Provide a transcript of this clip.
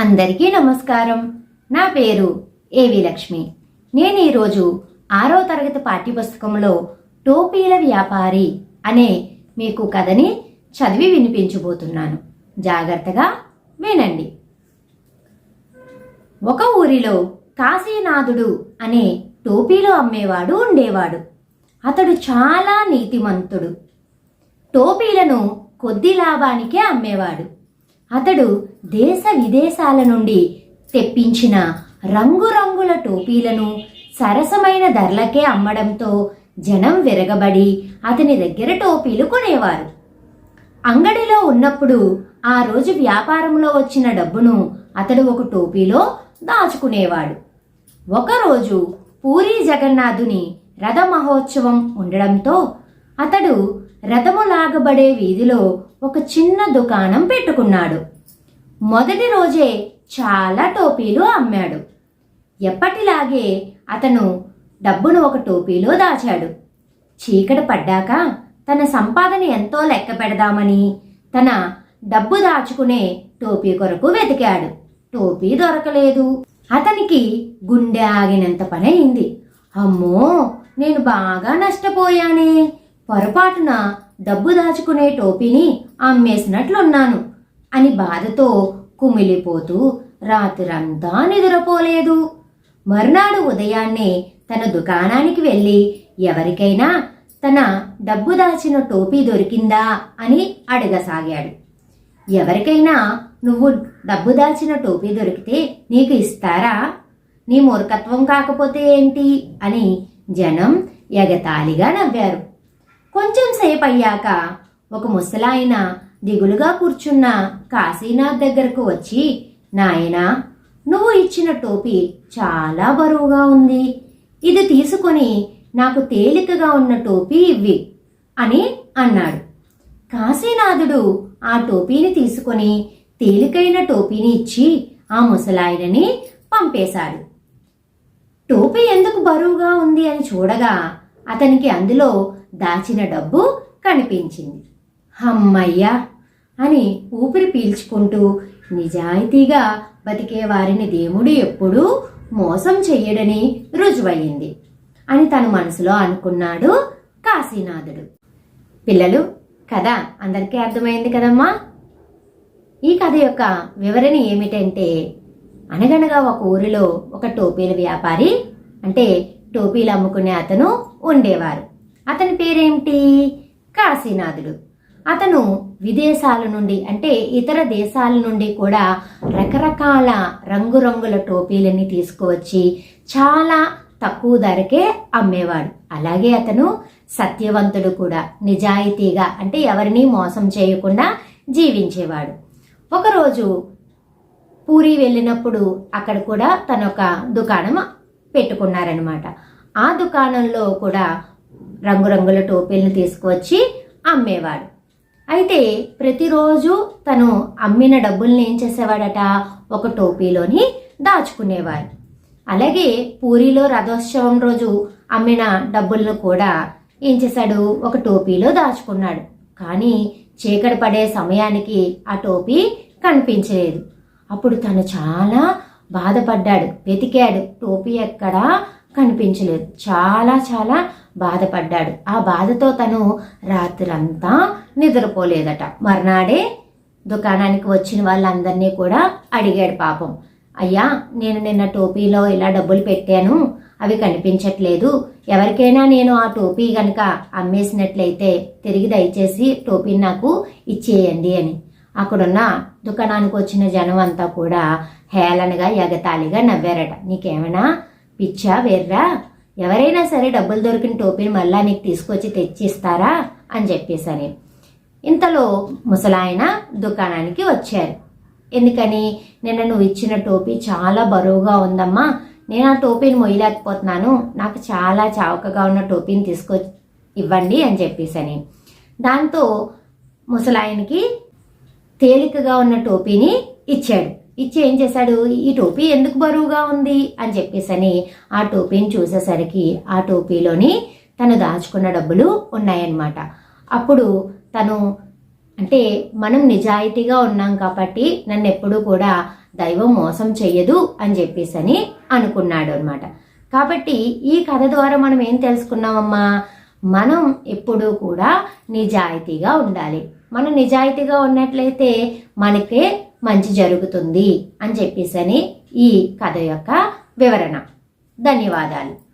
అందరికీ నమస్కారం. నా పేరు ఏవి లక్ష్మి. నేను ఈరోజు ఆరో తరగతి పాఠ్యపుస్తకంలో టోపీల వ్యాపారి అనే మీకు కథని చదివి వినిపించబోతున్నాను. జాగ్రత్తగా వినండి. ఒక ఊరిలో కాశీనాథుడు అనే టోపీలు అమ్మేవాడు ఉండేవాడు. అతడు చాలా నీతిమంతుడు. టోపీలను కొద్ది లాభానికే అమ్మేవాడు. అతడు దేశ విదేశాల నుండి తెప్పించిన రంగురంగుల టోపీలను సరసమైన ధరలకే అమ్మడంతో జనం విరగబడి అతని దగ్గర టోపీలు కొనేవారు. అంగడిలో ఉన్నప్పుడు ఆ రోజు వ్యాపారంలో వచ్చిన డబ్బును అతడు ఒక టోపీలో దాచుకునేవాడు. ఒకరోజు పూరి జగన్నాథుని రథ మహోత్సవం ఉండడంతో అతడు రథము లాగబడే వీధిలో ఒక చిన్న దుకాణం పెట్టుకున్నాడు. మొదటి రోజే చాలా టోపీలు అమ్మాడు. ఎప్పటిలాగే అతను డబ్బును ఒక టోపీలో దాచాడు. చీకటి పడ్డాక తన సంపాదన ఎంతో లెక్క పెడదామని తన డబ్బు దాచుకునే టోపీ కొరకు వెతికాడు. టోపీ దొరకలేదు. అతనికి గుండె ఆగినంత పని అయింది అమ్మో నేను బాగా నష్టపోయానే. పొరపాటున డబ్బు దాచుకునే టోపీని అమ్మేసినట్లున్నాను అని బాధతో కుమిలిపోతూ రాత్రంతా నిద్రపోలేదు. మర్నాడు ఉదయాన్నే తన దుకాణానికి వెళ్ళి ఎవరికైనా తన డబ్బు దాచిన టోపీ దొరికిందా అని అడగసాగాడు. ఎవరికైనా నువ్వు డబ్బు దాచిన టోపీ దొరికితే నీకు ఇస్తారా? నీ మూర్ఖత్వం కాకపోతే ఏంటి? అని జనం ఎగతాళిగా నవ్వారు. కొంచెం సేపు అయ్యాక ఒక ముసలాయన దిగులుగా కూర్చున్న కాశీనాథ్ దగ్గరకు వచ్చి నాయనా నువ్వు ఇచ్చిన టోపీ చాలా బరువుగా ఉంది. ఇది తీసుకొని నాకు తేలికగా ఉన్న టోపీ ఇవ్వి అని అన్నాడు. కాశీనాథుడు ఆ టోపీని తీసుకొని తేలికైన టోపీని ఇచ్చి ఆ ముసలాయనని పంపేశాడు. టోపీ ఎందుకు బరువుగా ఉంది అని చూడగా అతనికి అందులో దాచిన డబ్బు కనిపించింది. హమ్మయ్యా అని ఊపిరి పీల్చుకుంటూ నిజాయితీగా బతికే వారిని దేవుడు ఎప్పుడూ మోసం చెయ్యడని రుజువయ్యింది అని తన మనసులో అనుకున్నాడు కాశీనాథుడు. పిల్లలు కథ అందరికీ అర్థమైంది కదమ్మా? ఈ కథ యొక్క వివరణ ఏమిటంటే అనగనగా ఒక ఊరిలో ఒక టోపీల వ్యాపారి అంటే టోపీలు అమ్ముకునే అతను ఉండేవారు. అతని పేరేమిటి? కాశీనాథుడు. అతను విదేశాల నుండి అంటే ఇతర దేశాల నుండి కూడా రకరకాల రంగురంగుల టోపీలని తీసుకువచ్చి చాలా తక్కువ ధరకే అమ్మేవాడు. అలాగే అతను సత్యవంతుడు కూడా నిజాయితీగా అంటే ఎవరిని మోసం చేయకుండా జీవించేవాడు. ఒకరోజు పూరి వెళ్ళినప్పుడు అక్కడ కూడా తన ఒక దుకాణం పెట్టుకున్నారనమాట ఆ దుకాణంలో కూడా రంగురంగుల టోపీలను తీసుకువచ్చి అమ్మేవాడు. అయితే ప్రతిరోజు తను అమ్మిన డబ్బుల్ని ఏం చేసేవాడట? ఒక టోపీలోని దాచుకునేవాడు. అలాగే పూరిలో రథోత్సవం రోజు అమ్మిన డబ్బులను కూడా ఏం చేశాడు? ఒక టోపీలో దాచుకున్నాడు. కానీ చీకటి పడే సమయానికి ఆ టోపీ కనిపించలేదు. అప్పుడు తను చాలా బాధపడ్డాడు. వెతికాడు. టోపీ ఎక్కడా? కనిపించలేదు. చాలా చాలా బాధపడ్డాడు. ఆ బాధతో తను రాత్రంతా నిద్రపోలేదట. మర్నాడే దుకాణానికి వచ్చిన వాళ్ళందరినీ కూడా అడిగాడు పాపం. అయ్యా నేను నిన్న టోపీలో ఇలా డబ్బులు పెట్టాను అవి కనిపించట్లేదు. ఎవరికైనా నేను ఆ టోపీ గనక అమ్మేసినట్లయితే తిరిగి దయచేసి టోపీని నాకు ఇచ్చేయండి అని. అక్కడున్న దుకాణానికి వచ్చిన జనం అంతా కూడా హేళనగా ఎగతాళిగా నవ్వారట. నీకేమైనా పిచ్చా వేర్రా? ఎవరైనా సరే డబ్బులు దొరికిన టోపీని మళ్ళా నీకు తీసుకొచ్చి తెచ్చిస్తారా? అని చెప్పేసని. ఇంతలో ముసలాయన దుకాణానికి వచ్చారు. ఎందుకని? నిన్న నువ్వు ఇచ్చిన టోపీ చాలా బరువుగా ఉందమ్మా. నేను ఆ టోపీని మొయ్యలేకపోతున్నాను. నాకు చాలా చావకగా ఉన్న టోపీని తీసుకొచ్చి ఇవ్వండి అని చెప్పేసని. దాంతో ముసలాయనకి తేలికగా ఉన్న టోపీని ఇచ్చాడు. ఇచ్చి ఏం చేశాడు? ఈ టోపీ ఎందుకు బరువుగా ఉంది? అని చెప్పేసని ఆ టోపీని చూసేసరికి ఆ టోపీలోని తను దాచుకున్న డబ్బులు ఉన్నాయన్నమాట. అప్పుడు తను అంటే మనం నిజాయితీగా ఉన్నాం కాబట్టి నన్ను ఎప్పుడూ కూడా దైవం మోసం చెయ్యదు అని చెప్పేసని అనుకున్నాడు అనమాట కాబట్టి ఈ కథ ద్వారా మనం ఏం తెలుసుకున్నామమ్మా? మనం ఎప్పుడూ కూడా నిజాయితీగా ఉండాలి. మనం నిజాయితీగా ఉన్నట్లయితే మనకే మంచి జరుగుతుంది అని చెప్పేసి అని ఈ కథ యొక్క వివరణ. ధన్యవాదాలు.